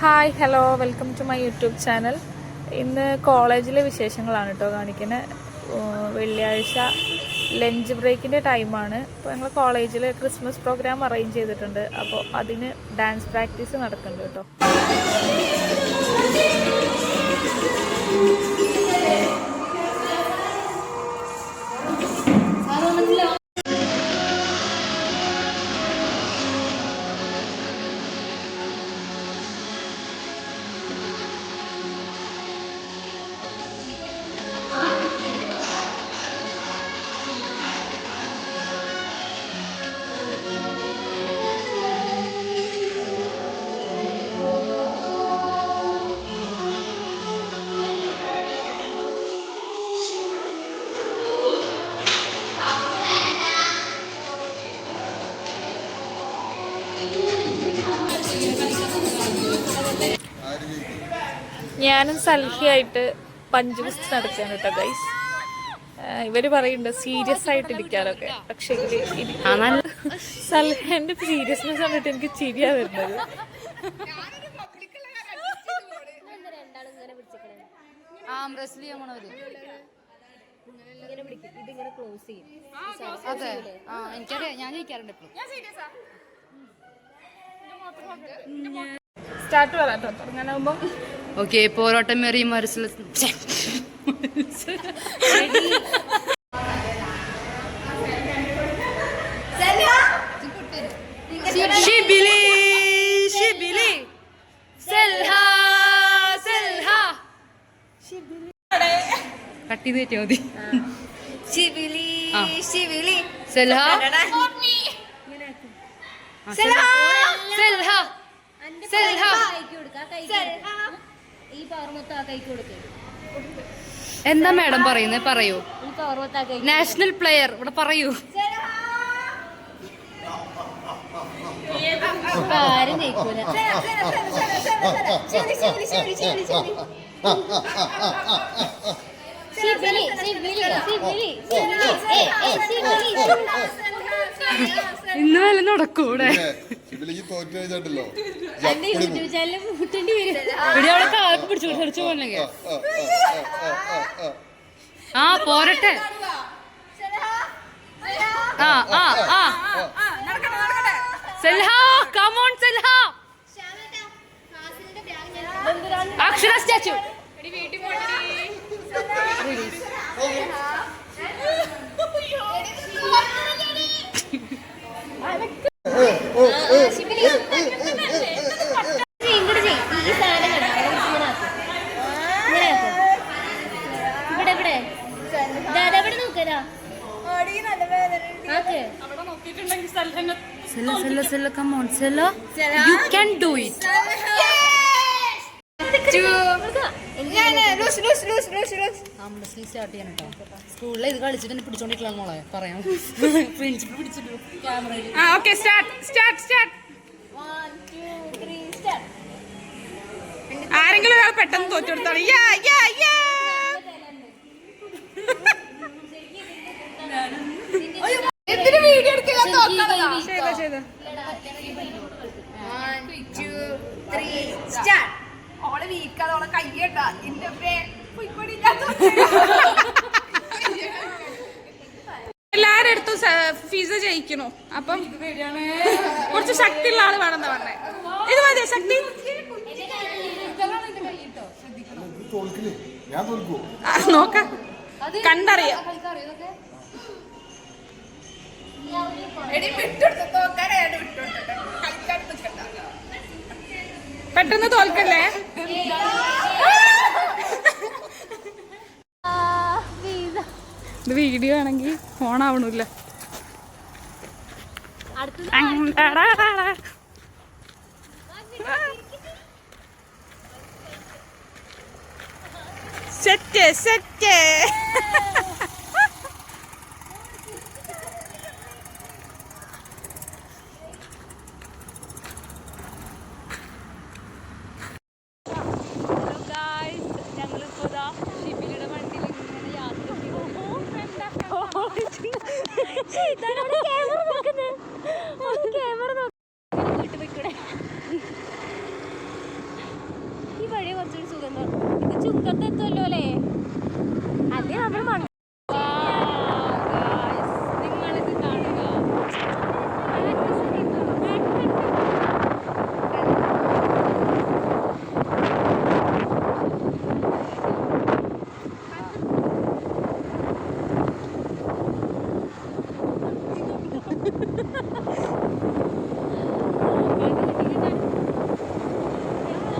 Hi hello welcome to my YouTube channel ഇന്ന് കോളേജിലെ വിശേഷങ്ങളാണ് കേട്ടോ കാണിക്കുന്നത് വെള്ളിയാഴ്ച ലഞ്ച് ബ്രേക്കിന്റെ ടൈമാണ് അപ്പോൾ ഞങ്ങൾ കോളേജിൽ ക്രിസ്മസ് പ്രോഗ്രാം അറേഞ്ച് ചെയ്തിട്ടുണ്ട്. അപ്പോൾ അതിന് ഡാൻസ് പ്രാക്ടീസ് നടക്കുന്നുണ്ട് കേട്ടോ ഞാനും സൽഹിയായിട്ട് പഞ്ചഗുസ്തി നടക്കുകയാണ് കേട്ടോ ഗൈസ് ഇവർ പറയുന്നുണ്ട് സീരിയസ് ആയിട്ട് ഇരിക്കാനൊക്കെ പക്ഷെ സൽഹന്റെ സീരിയസ്നെസ് കണ്ടിട്ട് എനിക്ക് ചിരിയാ വരുന്നത്. എനിക്കറിയാം. ഞാൻ ജയിക്കാറുണ്ട് സ്റ്റാർട്ട് പറയാം കേട്ടോ. തുടങ്ങാനാകുമ്പോ ഓക്കെ പോരാട്ടം എറിയും മനസ്സിൽ ഷിബിലി ഷിബിലി സെൽഹ സെൽഹ. കട്ട് ചെയ്ത് കയറ്റിയാ മതി. ആ. സെൽഹ. സെൽഹ. സെൽഹ. ഈ പവർ മൊത്തം ആ കൈക്ക് എന്താ മാഡം പറയുന്നത് പറയൂ ഈ പവർ മൊത്തം ആ കൈക്ക് നാഷണൽ പ്ലെയർ ഇവിടെ പറയൂ ആരും ജയിക്കൂല ശിബിലി, ശിബിലി, ശിബിലി, ശിബിലി, ഏയ്, ഏയ്, ശിബിലി, ഇന്ന് വല്ല നടക്കൂടെ ആ പോരട്ടെ. ആ ആ ആ. Selha come on Selha. Akshara statue വീട്ടിൽ ചെയ്യ്. ഈ സാധനം കണ്ടോ? ഇങ്ങനെ ആക്ക്. ഇങ്ങനെ ആക്ക്. ഇവിടെ ഇവിടെ ദാ, ഇറ്റ് സ്റ്റാർട്ട് ചെയ്യാൻ കേട്ടോ സ്കൂളിൽ ഇത് കളിച്ചിട്ട് എന്നെ മോളെ പറയാം. പ്രിൻസിപ്പൾ പിടിച്ചിട്ടു ക്യാമറയിൽ ആരെങ്കിലും ഒരാൾ പെട്ടെന്ന് തോറ്റെടുത്താണ്. യാ യാ യാ എന്തിനു വീഡിയോ എടുക്കില്ല ചെയ്തോ ചെയ്തോ ഓളെ കയ്യട്ടാ എന്റെ എല്ലാരും അടുത്തും ഫീസ് ജയിക്കണു അപ്പം കുറച്ച് ശക്തിയുള്ള ആൾ വേണമെന്നാ പറഞ്ഞേ. ഇത് മതി ശക്തി. നോക്കാം. കണ്ടറിയാം. പെട്ടെന്ന് തോൽക്കല്ലേ? ഇത് വീഡിയോ ആണെങ്കിൽ ഫോൺ ആവണില്ല. Set Dalawa ng camera.